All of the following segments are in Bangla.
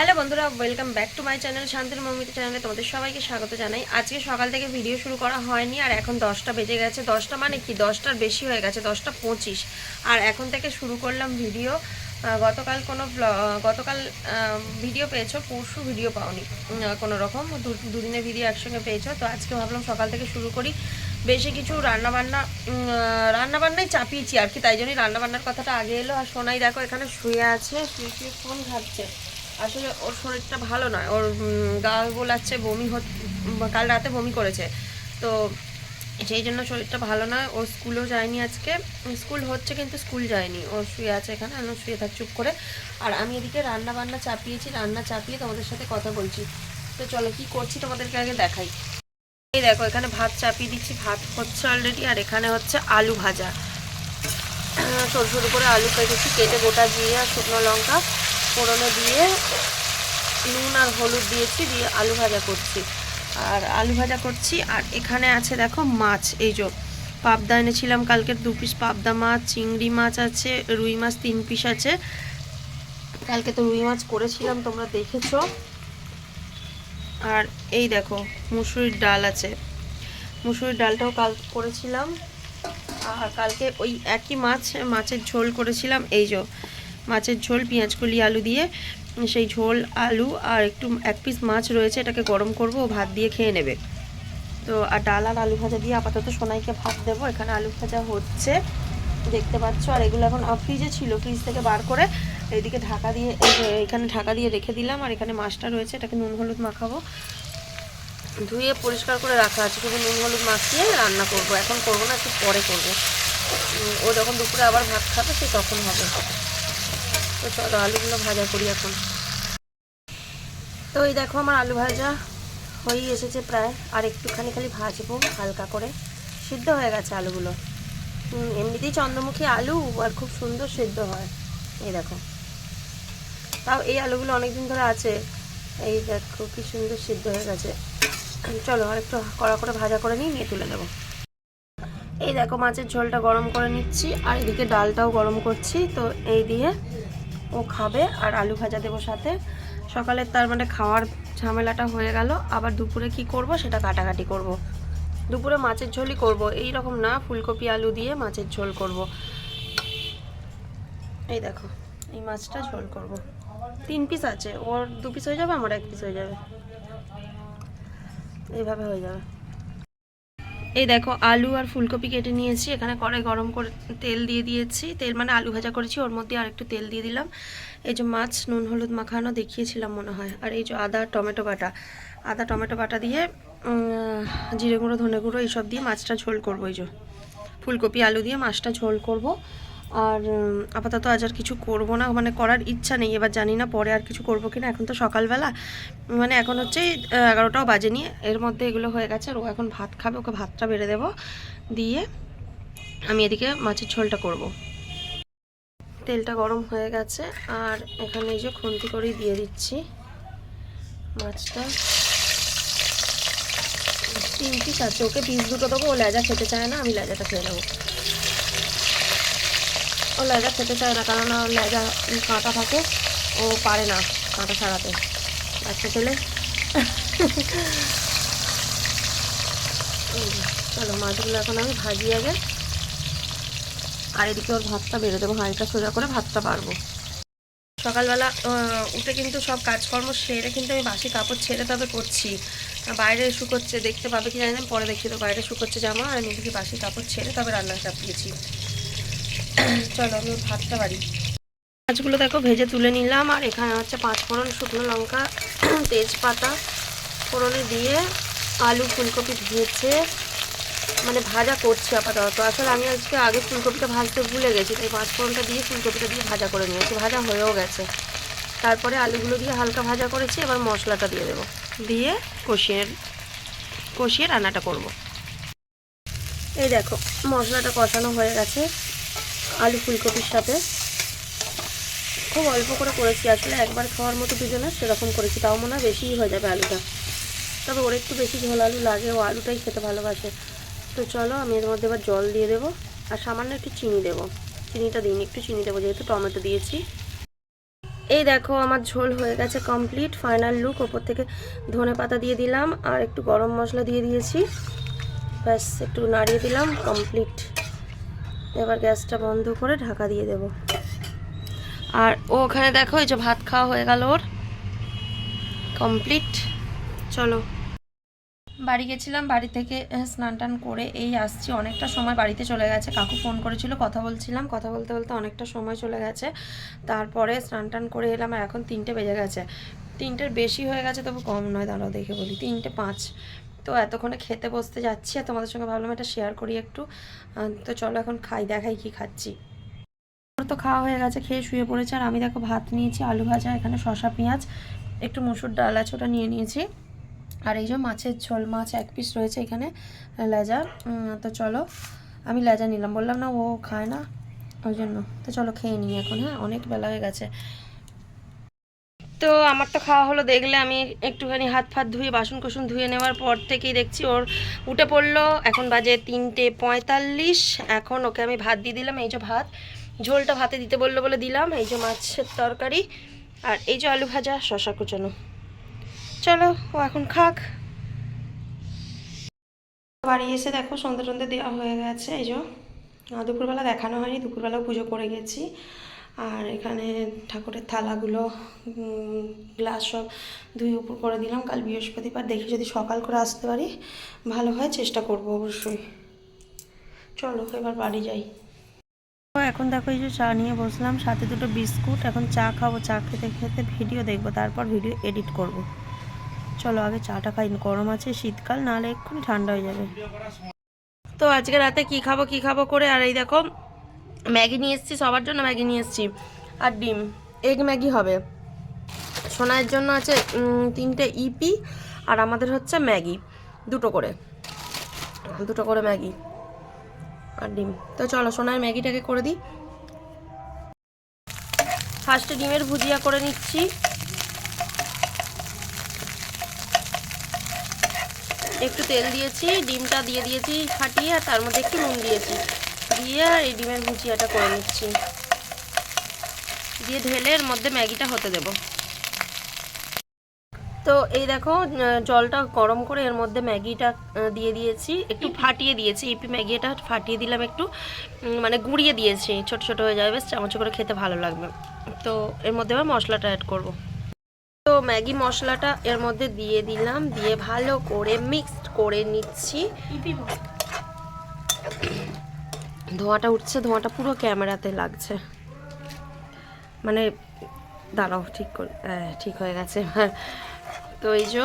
হ্যালো বন্ধুরা welcome back to my channel শান্তির মমিতা চ্যানেলে তোমাদের সবাইকে স্বাগত জানাই। আজকে সকাল থেকে ভিডিও শুরু করা হয়নি, আর এখন দশটা বেজে গেছে। দশটা মানে কি? দশটার বেশি হয়ে গেছে, দশটা পঁচিশ। আর এখন থেকে শুরু করলাম ভিডিও গতকাল কোনো গতকাল ভিডিও পেয়েছ, পরশু ভিডিও পাওনি। কোনো রকম দুদিনের ভিডিও একসঙ্গে পেয়েছ। তো আজকে ভাবলাম সকাল থেকে শুরু করি। বেশি কিছু রান্নাবান্না রান্না বান্নাই চাপিয়েছি আর কি, তাই জন্যই রান্নাবান্নার কথাটা আগে এলো। আর সোনাই দেখো এখানে শুয়ে আছে, শুয়ে শুয়ে ফোন ঘাটছে। আসলে ওর শরীরটা ভালো নয়। ওর গা গোলাচ্ছে, বমি কাল রাতে বমি করেছে। তো সেই জন্য শরীরটা ভালো নয়। ও স্কুলেও যায়নি আজকে। স্কুল হচ্ছে কিন্তু স্কুল যায়নি। ওর শুয়ে আছে এখানে আমি শুয়ে থাক, চুপ করে। আর আমি এদিকে রান্না বান্না চাপিয়েছি। রান্না চাপিয়ে তোমাদের সাথে কথা বলছি। তো চলো, কি করছি তোমাদেরকে আগে দেখাই। এই দেখো, এখানে ভাত চাপিয়ে দিচ্ছি। ভাত হচ্ছে অলরেডি আর এখানে হচ্ছে আলু ভাজা। সরু সরু করে আলু কেটেছি, কেটে গোটা দিয়ে আর শুকনো লঙ্কা। ফোড়নে দিয়ে নুন আর হলুদ দিয়েছি, দিয়ে আলু ভাজা করছি। আর আলু ভাজা করছি, আর এখানে আছে দেখো মাছ, এই যে পাবদা এনেছিলাম কালকে, দু পিস পাবদা মাছ, চিংড়ি মাছ আছে, রুই মাছ তিন পিস আছে। কালকে তো রুই মাছ করেছিলাম, তোমরা দেখেছ। আর এই দেখো মুসুরির ডাল আছে। মুসুরির ডালটাও কাল করেছিলাম। আর কালকে ওই একই মাছ, মাছের ঝোল করেছিলাম, এই যে মাছের ঝোল পেঁয়াজ কলি আলু দিয়ে। সেই ঝোল, আলু আর একটু, এক পিস মাছ রয়েছে, এটাকে গরম করব, ও ভাত দিয়ে খেয়ে নেবে। তো, আর ডাল আর আলু ভাজা দিয়ে আপাতত সোনাইকে ভাত দেবো। এখানে আলু ভাজা হচ্ছে, দেখতে পাচ্ছ। আর এগুলো এখন ফ্রিজে ছিল ফ্রিজ থেকে বার করে এইদিকে ঢাকা দিয়ে এখানে ঢাকা দিয়ে রেখে দিলাম। আর এখানে মাছটা রয়েছে, এটাকে নুন হলুদ মাখাবো। ধুয়ে পরিষ্কার করে রাখা আছে, শুধু নুন হলুদ মাখিয়ে রান্না করব। এখন করব না, একটু পরে করব। ও যখন দুপুরে আবার ভাত খাবে, সে তখন হবে। তো চলো আলুগুলো ভাজা করি এখন। তো এই দেখো আমার আলু ভাজা হয়েই এসেছে প্রায়। আর একটুখানি খালি ভাজবো হালকা করে। সিদ্ধ হয়ে গেছে আলুগুলো। এমনিতেই চন্দ্রমুখী আলু, আর খুব সুন্দর সিদ্ধ হয়। এই দেখো। তাও এই আলুগুলো অনেক দিন ধরে আছে। এই দেখো কি সুন্দর সিদ্ধ হয়ে গেছে। চলো আর একটু কড়া করে ভাজা করে নিয়ে তুলে নেব। এই দেখো মাছের ঝোলটা গরম করে নিচ্ছি। আর এদিকে ডালটাও গরম করছি। তো এই দিয়ে ও খাবে আর আলু ভাজা দেবো সাথে সকালে তার মানে খাওয়ার ঝামেলাটা হয়ে গেল আবার দুপুরে কি করব সেটা কাটাকাটি করব। দুপুরে মাছের ঝোলই করব এই রকম না, ফুলকপি, আলু দিয়ে মাছের ঝোল করব। এই দেখো, এই মাছটা ঝোল করব। তিন পিস আছে, ওর দু পিস হয়ে যাবে, আমার এক পিস হয়ে যাবে এইভাবে হয়ে যাবে এই দেখো, আলু আর ফুলকপি কেটে নিয়েছি। এখানে কড়াই গরম করে তেল দিয়ে দিয়েছি। তেল মানে আলু ভাজা করেছি, ওর মধ্যে আর একটু তেল দিয়ে দিলাম। এই যে মাছ, নুন, হলুদ মাখানো দেখিয়েছিলাম মনে হয়। আর এই যে আদা, টমেটো বাটা। আদা, টমেটো বাটা দিয়ে জিরে গুঁড়ো, ধনে গুঁড়ো, এইসব দিয়ে মাছটা ঝোল করব। এই যে ফুলকপি, আলু দিয়ে মাছটা ঝোল করব। আর আপাতত আজ আর কিছু করব না মানে করার ইচ্ছা নেই, এবার জানি না পরে আর কিছু করব কিনা, এখন তো সকালবেলা মানে এখন হচ্ছে এগারোটাও বাজে নিয়ে, এর মধ্যে এগুলো হয়ে গেছে, আর ও এখন ভাত খাবে, ওকে ভাতটা বেড়ে দেবো, দিয়ে আমি এদিকে মাছের ঝোলটা করব। তেলটা গরম হয়ে গেছে, আর এখানে এই যে খুন্তি করেই দিয়ে দিচ্ছি মাছটা। তিন পিস আছে ওকে পিস দুটো দেবো, ও লেজা খেতে চায় না, আমি লেজাটা খেয়ে নেব। ও লেজা খেতে চায় না, কারণ ওর লেজা কাঁটা থাকে, ও পারে না কাঁটা ছাড়াতে। বাচ্চা ছেলে চলো, মাছগুলো এখন আমি ভাজি আগে। আর এদিকে ওর ভাতটা বেড়ে দেবো, হাঁড়িটা সোজা করে ভাতটা পারব সকালবেলা উঠে কিন্তু সব কাজকর্ম সেরে কিন্তু আমি বাসি কাপড় ছেড়ে তবে করছি। বাইরে শুকোচ্ছে দেখতে পাবে কি জানি পরে দেখি তো বাইরে শুকোচ্ছে জামা, আর আমি এদিকে বাসি কাপড় ছেড়ে তবে রান্না চাপিয়েছি। চলো, আমি ভাতটা বাড়ি। মাছগুলো দেখো, ভেজে তুলে নিলাম। আর এখানে হচ্ছে পাঁচ ফোড়ন শুকনো লঙ্কা, তেজপাতা ফোড়নে দিয়ে আলু ফুলকপি ভেজে মানে ভাজা করছি আপাতত। আসলে আমি আজকে আগে ফুলকপিটা ভাজতে ভুলে গেছি, তাই পাঁচ ফোড়নটা দিয়ে ফুলকপিটা দিয়ে ভাজা করে নিয়েছি। ভাজা হয়েও গেছে। তারপরে আলুগুলো দিয়ে হালকা ভাজা করেছি, এবার মশলাটা দিয়ে দেবো। দিয়ে কষিয়ে কষিয়ে রান্নাটা করব। এই দেখো, মশলাটা কষানো হয়ে গেছে। আলু ফুলকপির সাথে। খুব অল্প করে করেছি, আসলে একবার খাওয়ার মতো দুজনে সেরকম করেছি, তাও মনে হয় বেশিই হয়ে যাবে আলুটা। তবে ওর একটু বেশি ঝোল আলু লাগে, ও আলুটাই খেতে ভালোবাসে। তো চলো আমি এর মধ্যে এবার জল দিয়ে দেবো, আর সামান্য একটু চিনি দেবো। চিনিটা দিইনি, একটু চিনি দেবো, যেহেতু টমেটো দিয়েছি। এই দেখো আমার ঝোল হয়ে গেছে কমপ্লিট, ফাইনাল লুক। ওপর থেকে ধনে পাতা দিয়ে দিলাম, আর একটু গরম মশলা দিয়ে দিয়েছি। ব্যাস, একটু নাড়িয়ে দিলাম, কমপ্লিট। এবার গ্যাসটা বন্ধ করে ঢাকা দিয়ে দেব। আর ওখানে দেখো, এই যে ভাত খাওয়া হয়ে গেল ওর। কমপ্লিট। চলো। বাড়ি গেছিলাম, বাড়ি থেকে স্নান টান করে এই আসছি। অনেকটা সময় বাড়িতে চলে গেছে। কাকু ফোন করেছিল, কথা বলছিলাম। কথা বলতে বলতে অনেকটা সময় চলে গেছে। তারপরে স্নান টান করে এলাম আর এখন তিনটে বেজে গেছে। তিনটের বেশি হয়ে গেছে, তবু কম নয়, দাঁড়াও দেখে বলি। তিনটে পাঁচ। তো এতক্ষণে খেতে বসতে যাচ্ছি আর তোমাদের সঙ্গে ভাবলাম এটা শেয়ার করি একটু। তো চলো এখন খাই, দেখাই কি খাচ্ছি। তো খাওয়া হয়ে গেছে, খেয়ে শুয়ে পড়েছে। আর আমি দেখো ভাত নিয়েছি, আলু ভাজা, এখানে শশা পেঁয়াজ, একটু মুসুর ডাল আছে ওটা নিয়ে নিয়েছি। আর এই যে মাছের ঝোল, মাছ এক পিস রয়েছে এখানে, লেজা। তো চলো, আমি লেজা নিলাম। বললাম না, ও খায় না, ওই জন্য। তো চলো খেয়ে নিই এখন হ্যাঁ অনেক বেলা হয়ে গেছে। তো আমার তো খাওয়া হলো, দেখলে আমি একটুখানি হাত ফাত ধুয়ে বাসন কোসন ধুয়ে নেওয়ার পর থেকেই দেখছি ওর উঠে পড়ল। এখন বাজে তিনটে পঁয়তাল্লিশ, এখন ওকে আমি ভাত দিয়ে দিলাম, এই যে ভাত। ঝোলটা ভাতে দিতে বলল বলে দিলাম, এই যে মাছের তরকারি আর এই যে আলু ভাজা, শশা কুচানো। চলো, ও এখন খাক। বাড়ি এসে দেখো সন্ধ্যে টন্ধে দেওয়া হয়ে গেছে, এই যে। দুপুরবেলা দেখানো হয়নি, দুপুরবেলাও পুজো করে গেছি। আর এখানে ঠাকুরের থালাগুলো গ্লাস সব ধুয়ে উপর করে দিলাম। কাল বৃহস্পতিবার দেখি যদি সকাল করে আসতে পারি ভালো হয় চেষ্টা করব অবশ্যই। চলো এবার বাড়ি যাই। তো এখন দেখো এই যে চা নিয়ে বসলাম সাথে দুটো বিস্কুট এখন চা খাব চা খেতে খেতে ভিডিও দেখব তারপর ভিডিও এডিট করব। চলো আগে চাটা খাই গরম আছে শীতকাল নাহলে এক্ষুনি ঠান্ডা হয়ে যাবে। তো আজকে রাতে কি খাব কি খাব করে? আর এই দেখো ম্যাগি নিয়ে এসেছি, সবার জন্য ম্যাগি নিয়ে এসেছি। আর ডিম, এগ ম্যাগি হবে। সোনার জন্য আছে তিনটে ইপি, আর আমাদের হচ্ছে ম্যাগি, দুটো করে। দুটো করে ম্যাগি আর ডিম। তো চলো সোনার ম্যাগিটাকে করে দিই। ফার্স্টে ডিমের ভুজিয়া করে নিচ্ছি। একটু তেল দিয়েছি, ডিমটা দিয়ে দিয়েছি, ফাটিয়ে, আর তার মধ্যে একটু নুন দিয়েছি। দিয়ে আর এই ডিমের ভুজিয়াটা করে নিচ্ছি। দিয়ে ঢেলে এর মধ্যে ম্যাগিটা হতে দেব। তো এই দেখো জলটা গরম করে এর মধ্যে ম্যাগিটা দিয়ে দিয়েছি। একটু ফাটিয়ে দিয়েছি। ইপি ম্যাগিটা ফাটিয়ে দিলাম একটু মানে গুঁড়িয়ে দিয়েছি। ছোট ছোট হয়ে যাবে বেশ চামচ করে খেতে ভালো লাগবে। তো এর মধ্যে এবার মশলাটা অ্যাড করব। তো ম্যাগি মশলাটা এর মধ্যে দিয়ে দিলাম। দিয়ে ভালো করে মিক্সড করে নিচ্ছি। ধোঁয়াটা উঠছে, ধোঁয়াটা পুরো ক্যামেরাতে লাগছে। মানে দাঁড়াও, ঠিক করে হ্যাঁ ঠিক হয়ে গেছে। তো এই যে,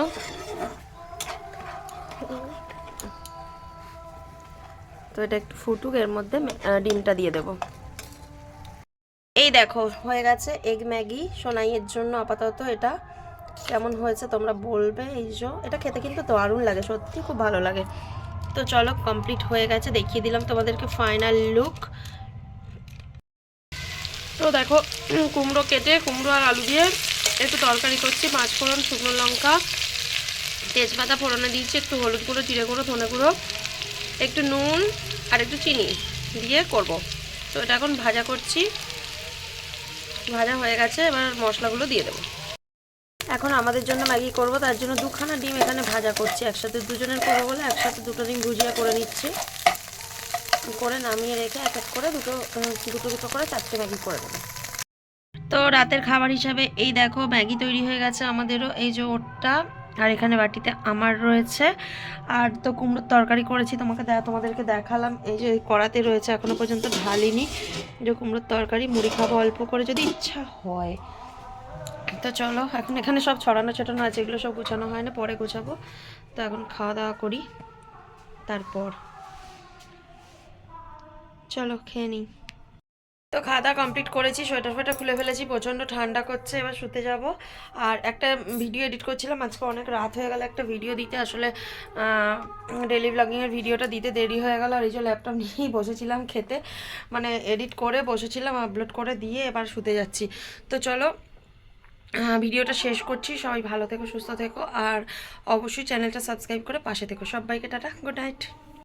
তো এটা একটু ফুটুক, এর মধ্যে ডিমটা দিয়ে দেব। এই দেখো, হয়ে গেছে এগ ম্যাগি। সোনাইয়ের জন্য আপাতত এটা কেমন হয়েছে তোমরা বলবে। এই যে, এটা খেতে কিন্তু দারুণ লাগে, সত্যি খুব ভালো লাগে। তো চলো কমপ্লিট হয়ে গেছে। দেখিয়ে দিলাম তোমাদেরকে ফাইনাল লুক তো দেখো, কুমড়ো কেটে কুমড়ো আর আলু দিয়ে একটু তরকারি করছি। পাঁচ ফোড়ন শুকনো লঙ্কা, তেজপাতা ফোড়নে দিয়েছি, একটু হলুদ গুঁড়ো, জিরে গুঁড়ো, ধনে গুঁড়ো, একটু নুন আর একটু চিনি দিয়ে করব। তো এটা এখন ভাজা করছি। ভাজা হয়ে গেছে, এবার মশলাগুলো দিয়ে দেবো। এখন আমাদের জন্য ম্যাগি করব, তার জন্য দুখানা ডিম এখানে ভাজা করছি। একসাথে দুজনের করব বলে একসাথে দুটো ডিম ভুজিয়া করে নিচ্ছি। করে নামিয়ে রেখে এক এক করে দুটো দুটো দুটো করে চারটে ম্যাগি করে দেবো তো রাতের খাবার হিসাবে এই দেখো ম্যাগি তৈরি হয়ে গেছে আমাদেরও, এই যে ওটটা আর এখানে বাটিতে আমার রয়েছে। আর তো কুমড়োর তরকারি করেছি, তোমাকে তোমাদেরকে দেখালাম। এই যে কড়াতে রয়েছে, এখনও পর্যন্ত ঢালিনি। যে কুমড়োর তরকারি, মুড়ি খাব অল্প করে যদি ইচ্ছা হয়। তো চলো, এখন এখানে সব ছড়ানো ছড়ানো আছে, এগুলো সব গোছানো হয় না, পরে গোছাবো। তো এখন খাওয়া দাওয়া করি, তারপর। চলো, খেয়ে নিই। তো খাওয়া দাওয়া কমপ্লিট করেছি, সোয়েটার ফোয়েটার খুলে ফেলেছি, প্রচণ্ড ঠান্ডা করছে, এবার শুতে যাব। আর একটা ভিডিও এডিট করছিলাম, আজকে অনেক রাত হয়ে গেল একটা ভিডিও দিতে, আসলে ডেলি ব্লগিংয়ের ভিডিওটা দিতে দেরি হয়ে গেল, আর এই যে ল্যাপটপ নিয়েই বসেছিলাম খেতে মানে এডিট করে বসেছিলাম আপলোড করে দিয়ে এবার শুতে যাচ্ছি। তো চলো ভিডিওটা শেষ করছি। সবাই ভালো থেকো, সুস্থ থেকো। আর অবশ্যই চ্যানেলটা সাবস্ক্রাইব করে পাশে থেকো। সবাইকে টাটা, গুড নাইট।